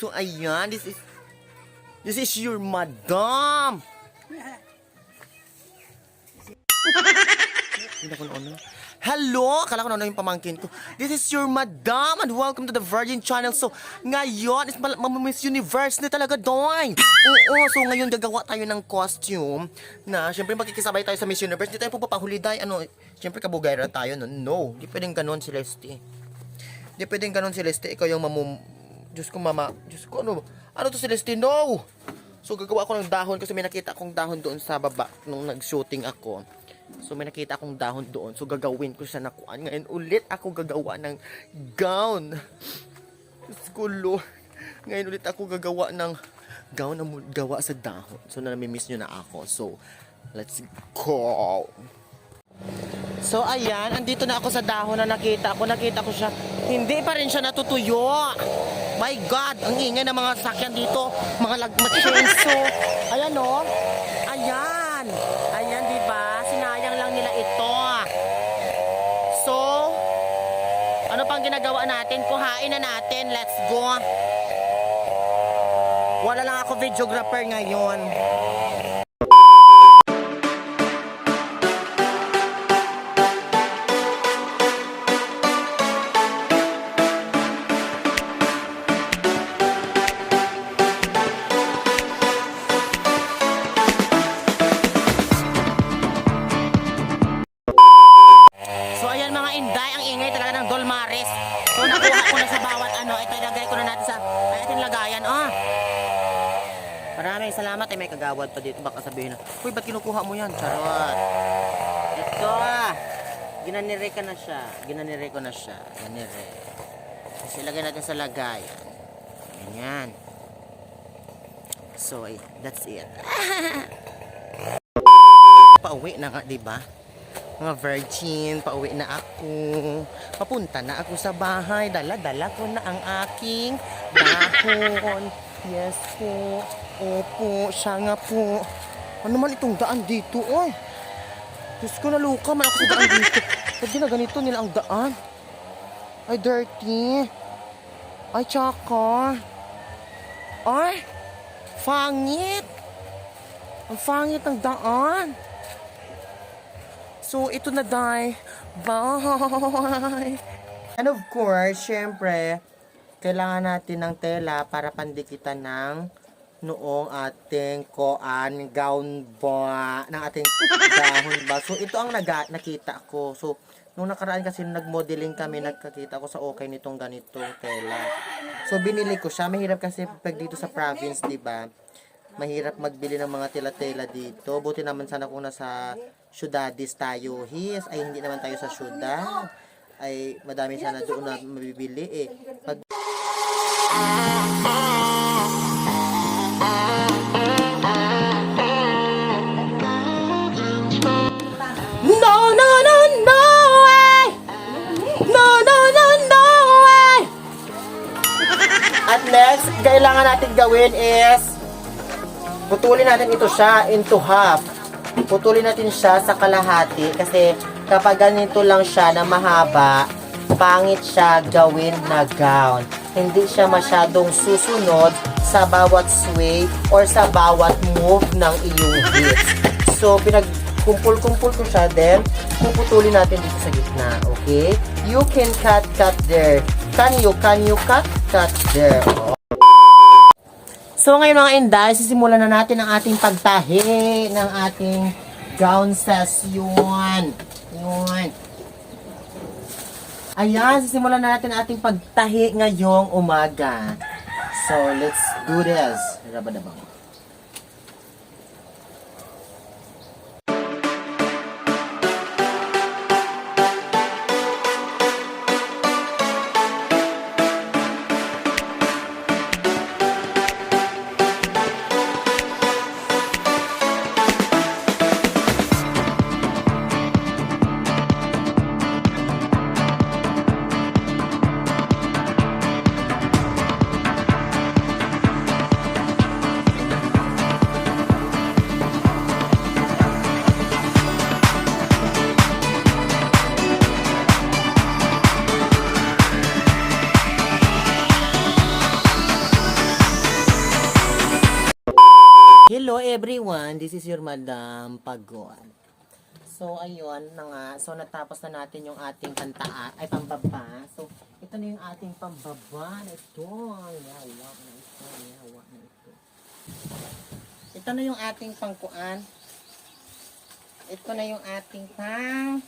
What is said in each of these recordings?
So ayan, this is This is your madam. Hello! Akala ko na yung pamangkin ko. This is your madam and welcome to the Virgin Channel. So, ngayon is Miss Universe na talaga doon. Oo, so ngayon gagawa tayo ng costume na syempre magkikisabay tayo sa Miss Universe. Hindi tayo pupapahuli dahil ano, syempre kabugayra tayo. No, no. Hindi pwedeng ganun, Celeste. Hindi pwedeng ganun, Celeste. Ikaw yung mamum... Diyos ko, mama. Diyos ko, ano? Ano to, Celeste? No! So, gagawa ako ng dahon kasi may nakita akong dahon doon sa baba nung nag-shooting ako. So, may nakita akong dahon doon. So, gagawin ko siya na kuan. Ngayon, ulit ako gagawa ng gown. Diyos ko, Lord. Ngayon, ulit ako gagawa ng gown na gawa sa dahon. So, na namimiss nyo na ako. So, let's go! So ayan, andito na ako sa dahon na nakita ko. Nakita ko siya. Hindi pa rin siya natutuyo. My God, ang ingay ng mga sakyan dito. Mga lagmatchenso. Ayan o. Ayan. Ayan, di ba? Sinayang lang nila ito. So, ano pang ginagawa natin? Kuhain na natin. Let's go. Wala lang ako videographer ngayon. Kagawad pa dito baka sabihin na, "Uy, ba't kinukuha mo 'yan?" Charot. Ito ah. Ginanire ka na siya. Ginanire ko na siya. Ganire. Kasi ilagay natin sa lagayan. Ganyan. So, eh, that's it. Pauwi na nga, di ba? mga virgin, pauwi na ako. Papunta na ako sa bahay. Dala-dala ko na ang aking dahon. Yes po. Opo, siya nga po. Ano man itong daan dito, oy? Diyos ko, naluka man ako sa daan dito. Ba't na ganito nila ang daan? Ay, dirty. Ay, tsaka. Ay, fangit. Ang fangit ng daan. So, ito na, Day. Bye! And of course, syempre, kailangan natin ng tela para pandikitan ng noong ating koan, gown ba, ng ating dahon ba. So, ito ang naga, nakita ko. So, nung nakaraan kasi nag-modeling kami, nagkakita ko sa okay nitong ganitong tela. So, binili ko siya. Mahirap kasi pag dito sa province, di ba? mahirap magbili ng mga tela-tela dito. Buti naman sana kung nasa syudadis tayo. His, ay hindi naman tayo sa syudad. Ay madami sana doon na mabibili eh. Pag At next, kailangan natin gawin is putulin natin ito siya into half. Putulin natin siya sa kalahati kasi kapag ganito lang siya na mahaba, pangit siya gawin na gown. Hindi siya masyadong susunod sa bawat sway or sa bawat move ng iyong hips. So, pinagkumpul-kumpul ko siya, then puputulin natin dito sa gitna, okay? You can cut, cut there. Can you, can you cut, cut there? So ngayon mga inday, sisimulan na natin ang ating pagtahi ng ating gown session. Yun. Ayan, sisimulan na natin ating pagtahi ngayong umaga. So let's do this. Rabadabang. Everyone, this is your Madam Pagod. So ayun na nga, so natapos na natin yung ating kantaan, ay pambaba. So ito na yung ating pambaba na ito. Yawa na ito, yawa na ito. Ito na yung ating pangkuan. Ito na yung ating pang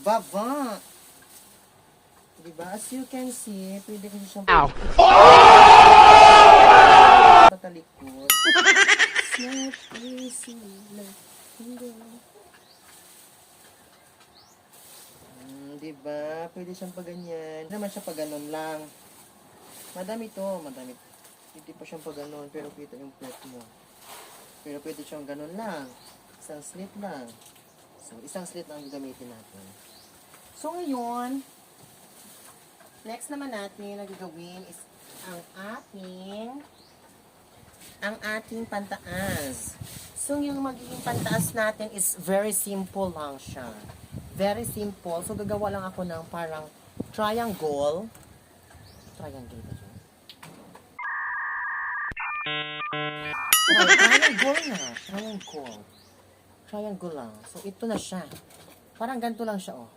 baba. Diba? As you can see, pwede ko siyang Ow! Patalikod. Not easy go. Hmm, diba? Pwede siyang paganyan. Naman siya paganon lang. Madami to, madami. Hindi pa siyang paganon, pero kita yung plot mo. Pero pwede siyang ganon lang. Isang slit lang. So, isang slit lang ang gagamitin natin. So, ngayon, next naman natin na gagawin is ang ating ang ating pantaas. So, yung magiging pantaas natin is very simple lang siya. Very simple. So, gagawa lang ako ng parang triangle. Triangle ba siya? Oh, triangle na. Triangle. Triangle lang. So, ito na siya. Parang ganito lang siya, oh.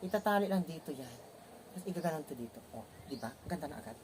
Itatali lang dito yan. Tapos igaganon to dito. Oh, di ba? Ganda na agad.